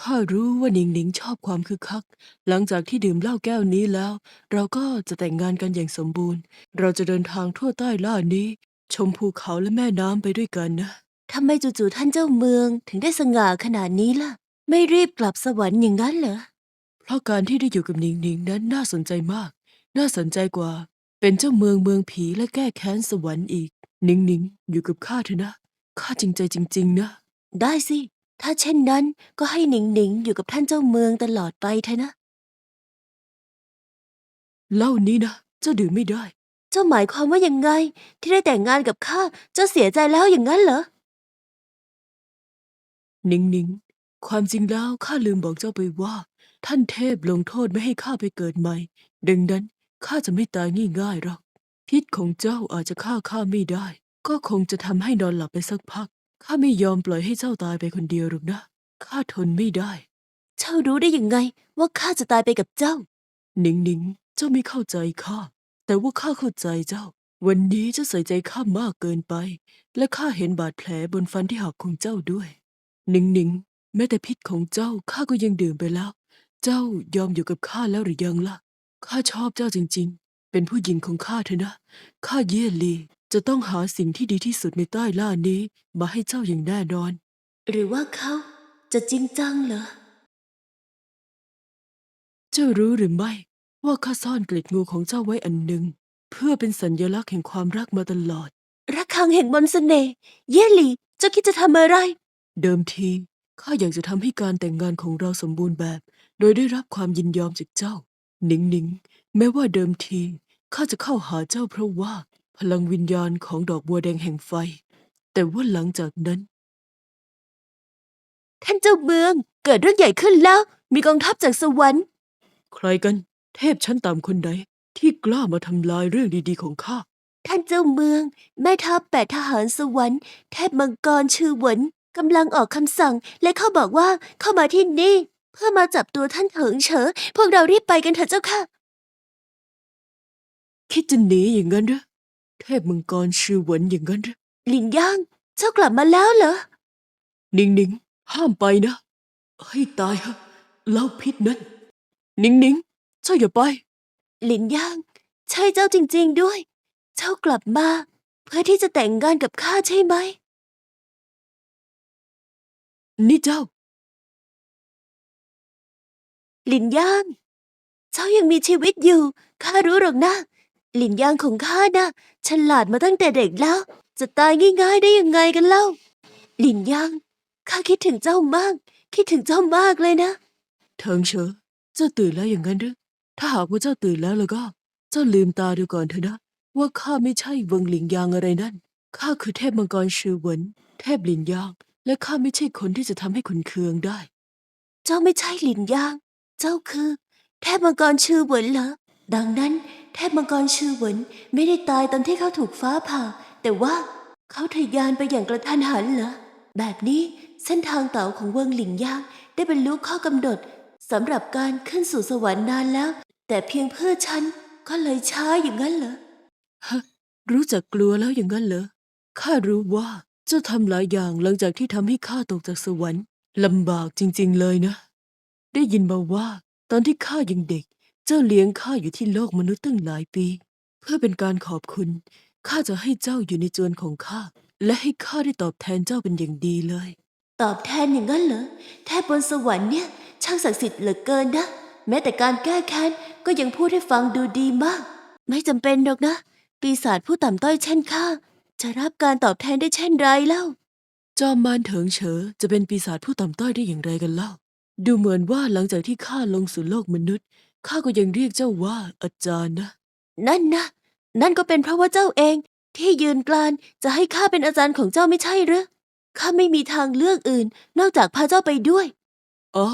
ข้ารู้ว่าหนิงหนิงชอบความคึกคัก หลังจากที่ดื่มเหล้าแก้วนี้แล้ว เราก็จะแต่งงานกันอย่างสมบูรณ์ เราจะเดินทางทั่วใต้ล่านี้ ชมภูเขาและแม่น้ำไปด้วยกันนะ ทำไมจู่ๆท่านเจ้าเมืองถึงได้สง่าขนาดนี้ล่ะ ไม่รีบกลับสวรรค์อย่างนั้นเหรอ เพราะการที่ได้อยู่กับหนิงหนิงนั้นน่าสนใจมาก น่าสนใจกว่า เป็นเจ้าเมืองเมืองผีและแก้แค้นสวรรค์อีก หนิงหนิงอยู่กับข้าเถอะนะ ข้าจริงใจจริง ๆ นะ ได้สิ ถ้าเช่นนั้นก็ให้หนิงหนิงอยู่กับท่านเจ้าเมืองตลอดไปเถอะนะ เหล้านี้นะเจ้าดื่มไม่ได้ เจ้าหมายความว่ายังไง ที่ได้แต่งงานกับข้าเจ้าเสียใจแล้วอย่างนั้นเหรอ หนิงหนิงความจริงแล้วข้าลืมบอกเจ้าไปว่า ท่านเทพลงโทษไม่ให้ข้าไปเกิดใหม่ ดังนั้นข้าจะไม่ตายง่ายๆหรอก พิษของเจ้าอาจจะฆ่าข้าไม่ได้ ก็คงจะทำให้นอนหลับไปสักพัก ข้าไม่ยอมปล่อยให้เจ้าตายไปคนเดียวหรอกนะข้าทนไม่ได้ เจ้ารู้ได้ยังไงว่าข้าจะตายไปกับเจ้า หนิงหนิงเจ้าไม่เข้าใจข้า แต่ว่าข้าเข้าใจเจ้า วันนี้เจ้าใส่ใจข้ามากเกินไป และข้าเห็นบาดแผลบนฟันที่หักของเจ้าด้วย หนิงหนิงแม้แต่พิษของเจ้าข้าก็ยังดื่มไปแล้ว เจ้ายอมอยู่กับข้าแล้วหรือยังล่ะ ข้าชอบเจ้าจริง ๆ เป็นผู้หญิงของข้าเถอะนะ ข้าเย่ลี จะต้องหาสิ่งที่ดีที่สุดในใต้ล่านี้ มาให้เจ้าอย่างแน่นอน หรือว่าเขาจะจริงจังเหรอ เจ้ารู้หรือไม่ ว่าข้าซ่อนเกล็ดงูของเจ้าไว้อันหนึ่ง เพื่อเป็นสัญลักษณ์แห่งความรักมาตลอดระฆังแห่งมนต์เสน่ห์เย่หลี่เจ้าคิดจะทำอะไร เดิมทีข้าอยากจะทำให้การแต่งงานของเราสมบูรณ์แบบ โดยได้รับความยินยอมจากเจ้า หนิงหนิงแม้ว่าเดิมทีข้าจะเข้าหาเจ้าเพราะว่า พลังวิญญาณของดอกบัวแดงแห่งไฟ แต่ว่าหลังจากนั้น ท่านเจ้าเมืองเกิดเรื่องใหญ่ขึ้นแล้ว มีกองทัพจากสวรรค์ ใครกัน เทพชั้นต่ำคนใดที่กล้ามาทำลายเรื่องดีๆของข้า ท่านเจ้าเมือง แม่ทัพแปดทหารสวรรค์เทพมังกรชื่อหวนกำลังออกคำสั่ง และเขาบอกว่าเข้ามาที่นี่ เพื่อมาจับตัวท่านเถิงเฉอ พวกเรารีบไปกันเถอะเจ้าค่ะ คิดจะหนีอย่างนั้นเหรอ เทพมังกรชื่อหวนอย่างนั้นเหรอหลินย่างเจ้ากลับมาแล้วเหรอหนิงหนิงห้ามไปนะ ให้ตายเถอะเหล้าพิษนั้นหนิงหนิงเจ้าอย่าไป หลินย่าง ใช่เจ้าจริง ๆด้วย เจ้ากลับมา เพื่อที่จะแต่งงานกับข้าใช่ไหม นี่เจ้า หลินย่าง เจ้ายังมีชีวิตอยู่ ข้ารู้หรอกนะ หลินย่างของข้านะฉลาดมาตั้งแต่เด็กแล้ว จะตายง่ายๆได้ยังไงกันเล่า หลินย่างข้าคิดถึงเจ้ามาก คิดถึงเจ้ามากเลยนะเถิงเฉอเจ้าตื่นแล้วอย่างนั้นหรือถ้าหากว่าเจ้าตื่นแล้วแล้วก็ เจ้าลืมตาดูก่อนเถอะนะ ว่าข้าไม่ใช่เวิงหลิงยางอะไรนั่นข้าคือเทพมังกรชื่อเหวินเทพหลินยาง และข้าไม่ใช่คนที่จะทำให้ขุนเคืองได้ เจ้าไม่ใช่หลินย่าง เจ้าคือ เทพมังกรชื่อเหวินเหรอดังนั้น เทพมังกรชื่อหวนไม่ได้ตายตอนที่เขาถูกฟ้าผ่า แต่ว่าเขาทะยานไปอย่างกระทันหันเหรอ แบบนี้เส้นทางเต่าของเวิงหลิงย่างได้บรรลุข้อกำหนดสำหรับการขึ้นสู่สวรรค์นานแล้ว แต่เพียงเพื่อฉันก็เลยช้าอย่างนั้นเหรอฮะรู้จักกลัวแล้วอย่างนั้นเหรอข้ารู้ว่าเจ้าทำหลายอย่างหลังจากที่ทำให้ข้าตกจากสวรรค์ลำบากจริง ๆเลยนะ ได้ยินมาว่า ตอนที่ข้ายังเด็ก เจ้าเลี้ยงข้าอยู่ที่โลกมนุษย์ตั้งหลายปี เพื่อเป็นการขอบคุณ ข้าจะให้เจ้าอยู่ในจวนของข้า และให้ข้าได้ตอบแทนเจ้าเป็นอย่างดีเลย ตอบแทนอย่างนั้นเหรอแทบบนสวรรค์เนี่ย ช่างศักดิ์สิทธิ์เหลือเกินนะ แม้แต่การแก้แค้นก็ยังพูดให้ฟังดูดีมาก ไม่จำเป็นหรอกนะ ปีศาจผู้ต่ำต้อยเช่นข้าจะรับการตอบแทนได้เช่นไรเล่า จอมมารเถิงเฉอจะเป็นปีศาจผู้ต่ำต้อยได้อย่างไรกันเล่า ดูเหมือนว่าหลังจากที่ข้าลงสู่โลกมนุษย์ ข้าก็ยังเรียกเจ้าว่าอาจารย์นะ นั่นนะ นั่นก็เป็นเพราะว่าเจ้าเอง ที่ยืนกลานจะให้ข้าเป็นอาจารย์ของเจ้าไม่ใช่หรือข้าไม่มีทางเลือกอื่น นอกจากพาเจ้าไปด้วย อ๋อ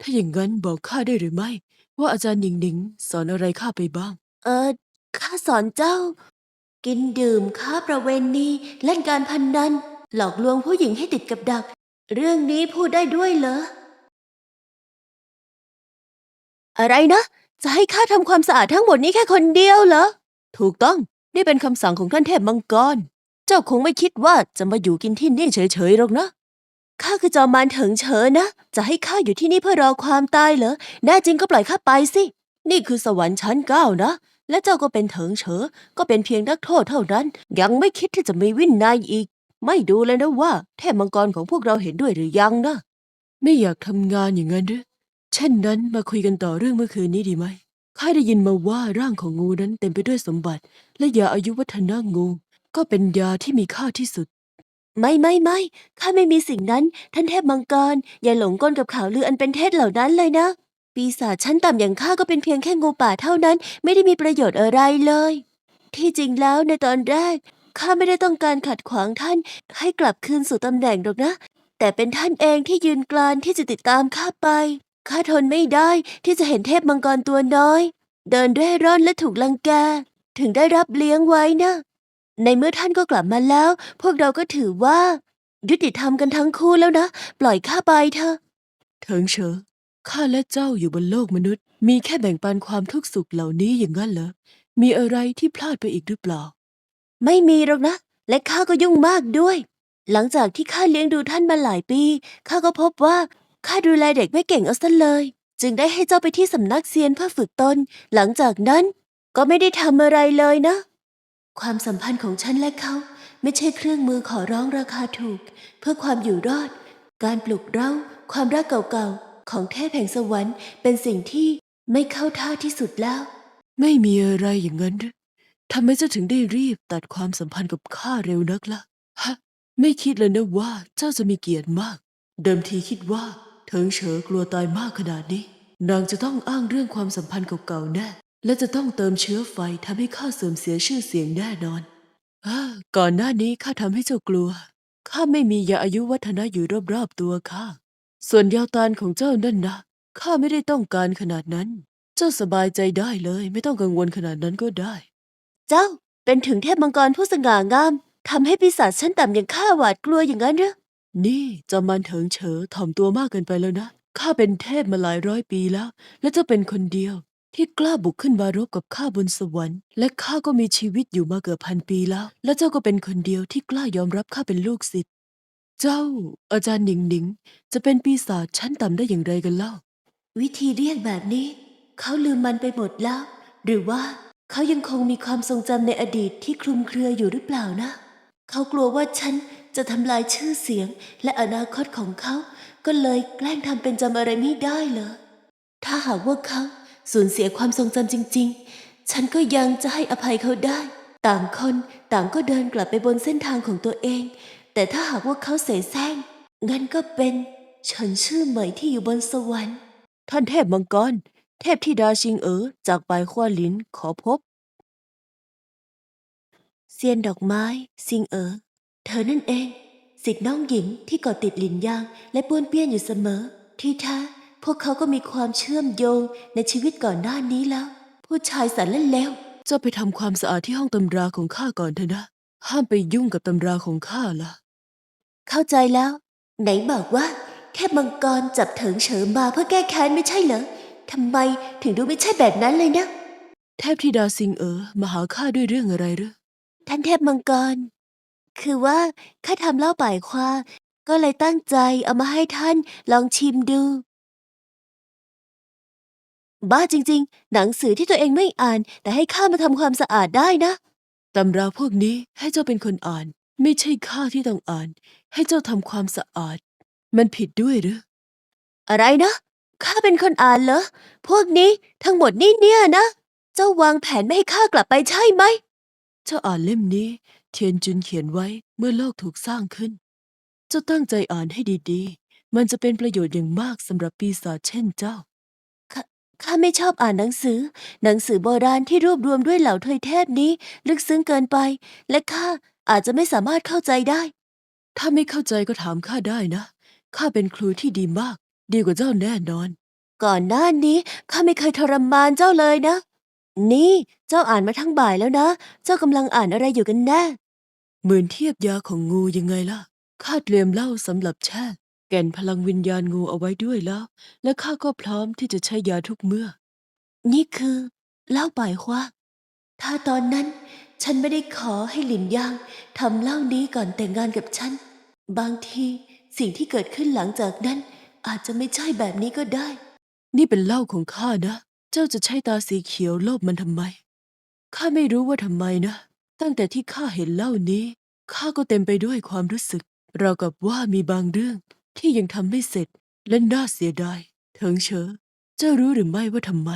ถ้าอย่างนั้นบอกข้าได้หรือไม่ ว่าอาจารย์หนิงหนิงสอนอะไรข้าไปบ้าง เออข้าสอนเจ้า กินดื่มค้าประเวณีเล่นการพนนันหลอกลวงผู้หญิงให้ติดกับดัก เรื่องนี้พูดได้ด้วยเหรอ อะไรนะ จะให้ข้าทำความสะอาดทั้งหมดนี้แค่คนเดียวเหรอ ถูกต้อง นี่เป็นคำสั่งของท่านเทพมังกร เจ้าคงไม่คิดว่าจะมาอยู่กินที่นี่เฉยๆหรอกนะ ข้าคือจอมมารเถิงเฉินนะ จะให้ข้าอยู่ที่นี่เพื่อรอความตายเหรอ แน่จริงก็ปล่อยข้าไปสิ นี่คือสวรรค์ชั้นเก้านะ และเจ้าก็เป็นเถิงเฉอ ก็เป็นเพียงนักโทษเท่านั้น ยังไม่คิดที่จะมีวินัยอีก ไม่ดูเลยนะว่า เทพมังกรของพวกเราเห็นด้วยหรือยังนะ ไม่อยากทำงานอย่างนั้นหรือ เช่นนั้นมาคุยกันต่อเรื่องเมื่อคืนนี้ดีไหม ข้าได้ยินมาว่าร่างของงูนั้นเต็มไปด้วยสมบัติ และยาอายุวัฒนะงู ก็เป็นยาที่มีค่าที่สุด ไม่ไม่ไม่ข้าไม่มีสิ่งนั้น ท่านเทพมังกร อย่าหลงกลกับข่าวลืออันเป็นเท็จเหล่านั้นเลยนะ ปีศาจชั้นต่ำอย่างข้าก็เป็นเพียงแค่งูป่าเท่านั้น ไม่ได้มีประโยชน์อะไรเลย ที่จริงแล้วในตอนแรกข้าไม่ได้ต้องการขัดขวางท่าน ให้กลับคืนสู่ตำแหน่งหรอกนะ แต่เป็นท่านเองที่ยืนกลานที่จะติดตามข้าไป ข้าทนไม่ได้ที่จะเห็นเทพมังกรตัวน้อย เดินเร่ร่อนและถูกลังแก ถึงได้รับเลี้ยงไว้นะ ในเมื่อท่านก็กลับมาแล้ว พวกเราก็ถือว่า ยุติธรรมกันทั้งคู่แล้วนะ ปล่อยข้าไปเถอะเถิงเฉอข้าและเจ้าอยู่บนโลกมนุษย์ มีแค่แบ่งปันความทุกข์สุขเหล่านี้อย่างนั้นเหรอ มีอะไรที่พลาดไปอีกหรือเปล่า ไม่มีหรอกนะ และข้าก็ยุ่งมากด้วย หลังจากที่ข้าเลี้ยงดูท่านมาหลายปี ข้าก็พบว่า ข้าดูแลเด็กไม่เก่งเอาซะเลย จึงได้ให้เจ้าไปที่สำนักเซียนเพื่อฝึกตน หลังจากนั้นก็ไม่ได้ทำอะไรเลยนะ ความสัมพันธ์ของฉันและเขา ไม่ใช่เครื่องมือขอร้องราคาถูก เพื่อความอยู่รอด การปลุกเร้า ความรักเก่าๆ ของเทพแห่งสวรรค์เป็นสิ่งที่ไม่เข้าท่าที่สุดแล้ว ไม่มีอะไรอย่างนั้นหรือทำไมเจ้าถึงได้รีบตัดความสัมพันธ์กับข้าเร็วนักละ่ะฮะ ไม่คิดเลยนะว่าเจ้าจะมีเกียรติมาก เดิมทีคิดว่า เถิงเฉอกลัวตายมากขนาดนี้ นางจะต้องอ้างเรื่องความสัมพันธ์เก่าๆแน่ และจะต้องเติมเชื้อไฟทำให้ข้าเสื่อมเสียชื่อเสียงแน่นอนอก่อนหน้านี้ข้าทำให้เจ้ากลัว ข้าไม่มียาอายุวัฒนะอยู่รอบๆตัวข้า ส่วนยาวตานของเจ้านั่นนะ ข้าไม่ได้ต้องการขนาดนั้น เจ้าสบายใจได้เลย ไม่ต้องกังวลขนาดนั้นก็ได้ เจ้าเป็นถึงเทพมังกรผู้สง่างามทำให้ปีศาจชั้นต่ำอย่างข้าหวาดกลัวอย่างนั้นหรือ นี่จอมมันเถิงเฉอถ่อมตัวมากเกินไปแล้วนะ ข้าเป็นเทพมาหลายร้อยปีแล้ว และเจ้าเป็นคนเดียว ที่กล้าบุกขึ้นมารบกับข้าบนสวรรค์ และข้าก็มีชีวิตอยู่มาเกือบพันปีแล้ว และเจ้าก็เป็นคนเดียวที่กล้ายอมรับข้าเป็นลูกศิษย์ เจ้า อาจารย์หนิงหนิง จะเป็นปีศาจชั้นต่ำได้อย่างไรกันเล่า วิธีเรียกแบบนี้ เขาลืมมันไปหมดแล้ว หรือว่าเขายังคงมีความทรงจำในอดีตที่คลุมเครืออยู่หรือเปล่านะ เขากลัวว่าฉัน จะทำลายชื่อเสียงและอนาคตของเขา ก็เลยแกล้งทำเป็นจำอะไรไม่ได้เหรอ ถ้าหากว่าเขาสูญเสียความทรงจำจริง ๆ ฉันก็ยังจะให้อภัยเขาได้ ต่างคนต่างก็เดินกลับไปบนเส้นทางของตัวเอง แต่ถ้าหากว่าเขาเสแสร้งงั้นก็เป็นฉันชื่อเหมยที่อยู่บนสวรรค์ ท่านเทพมังกร เทพธิดาชิงเอ๋อจากปลายขว้าลินขอพบ เซียนดอกไม้ ซิงเอ๋อ เธอนั่นเอง สิทธิ์น้องหญิงที่เกาะติดหลินยาง และป้วนเปี้ยนอยู่เสมอ ที่แท้พวกเขาก็มีความเชื่อมโยงในชีวิตก่อนหน้านี้แล้ว ผู้ชายสันเล่นแล้วเจ้าไปทำความสะอาดที่ห้องตำราของข้าก่อนเถอะนะ ห้ามไปยุ่งกับตำราของข้าล่ะเข้าใจแล้ว ไหนบอกว่า แค่มังกรจับเถิงเฉิมมาเพื่อแก้แค้นไม่ใช่เหรอทำไมถึงดูไม่ใช่แบบนั้นเลยนะ เทพธิดาซิงเอ๋อมาหาข้าด้วยเรื่องอะไรหรือท่านเทพมังกร คือว่าข้าทำเหล้าป่ายควา ก็เลยตั้งใจเอามาให้ท่านลองชิมดู บ้าจริง ๆ หนังสือที่ตัวเองไม่อ่าน แต่ให้ข้ามาทำความสะอาดได้นะ ตำราพวกนี้ให้เจ้าเป็นคนอ่าน ไม่ใช่ข้าที่ต้องอ่าน ให้เจ้าทำความสะอาด มันผิดด้วยหรือ อะไรนะ ข้าเป็นคนอ่านเหรอ พวกนี้ทั้งหมดนี่เนี่ยนะ เจ้าวางแผนไม่ให้ข้ากลับไปใช่ไหม เจ้าอ่านเล่มนี้ เทียนจุนเขียนไว้เมื่อโลกถูกสร้างขึ้น เจ้าตั้งใจอ่านให้ดีๆ มันจะเป็นประโยชน์อย่างมากสำหรับปีศาจเช่นเจ้า ข้าไม่ชอบอ่านหนังสือ หนังสือโบราณที่รวบรวมด้วยเหล่าทวยเทพนี้ ลึกซึ้งเกินไป และข้าอาจจะไม่สามารถเข้าใจได้ ถ้าไม่เข้าใจก็ถามข้าได้นะ ข้าเป็นครูที่ดีมาก ดีกว่าเจ้าแน่นอน ก่อนหน้านี้ข้าไม่เคยทรมานเจ้าเลยนะ นี่เจ้าอ่านมาทั้งบ่ายแล้วนะ เจ้ากำลังอ่านอะไรอยู่กันแน่ เหมือนเทียบยาของงูยังไงล่ะ ข้าเตรียมเหล้าสำหรับแช่ แก่นพลังวิญญาณงูเอาไว้ด้วยแล้ว และข้าก็พร้อมที่จะใช้ยาทุกเมื่อ นี่คือเหล้าป่ายคว้าถ้าตอนนั้น ฉันไม่ได้ขอให้หลินยางทำเหล้านี้ก่อนแต่งงานกับฉัน บางทีสิ่งที่เกิดขึ้นหลังจากนั้น อาจจะไม่ใช่แบบนี้ก็ได้ นี่เป็นเหล้าของข้านะ เจ้าจะใช้ตาสีเขียวโลบมันทำไม ข้าไม่รู้ว่าทำไมนะ ตั้งแต่ที่ข้าเห็นเล่านี้ ข้าก็เต็มไปด้วยความรู้สึก เราวกับว่ามีบางเรื่องที่ยังทำไม่เสร็จและน่าเสียดายเถิงเชอ เจ้ารู้หรือไม่ว่าทำไม